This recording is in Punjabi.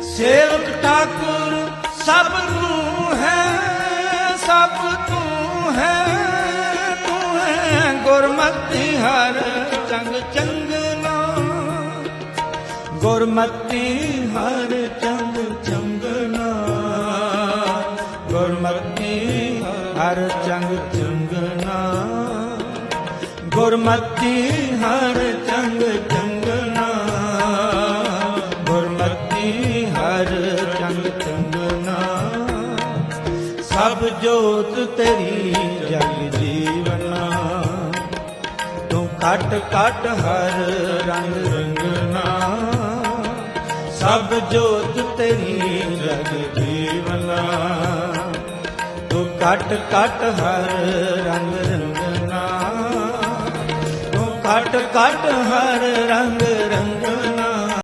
ਸੇਵਕ ਠਾਕੁਰ ਸਭ ਤੂੰ ਹੈ, ਸਭ ਤੂੰ ਹੈ ਤੂੰ ਹੈ ਗੁਰਮਤਿ ਹਰ ਚੰਗ ਚੰਗਨਾ ਗੁਰਮਤਿ ਹਰ ਚੰਗ ਚੰਗਨਾ ਗੁਰਮਤਿ ਹਰ ਚੰਗ ਚੰਗਨਾ ਗੁਰਮਤਿ ਹਰ ਗੁਰਮਤਿ ਹਰ ਚੰਗ ਚੰਗਨਾ ਸਭ ਜੋਤ ਤੇਰੀ ਜਗ ਜੀਵਨਾ ਤੂੰ ਕਟ ਕਟ ਹਰ ਰੰਗ ਰੰਗਨਾ ਸਭ ਜੋਤ ਤੇਰੀ ਜਗ ਜੀਵਨਾ ਤੂੰ ਕਟ ਕਟ ਹਰ ਰੰਗ ਰੰਗਨਾ ਤੂੰ ਕਟ ਕਟ ਹਰ ਰੰਗ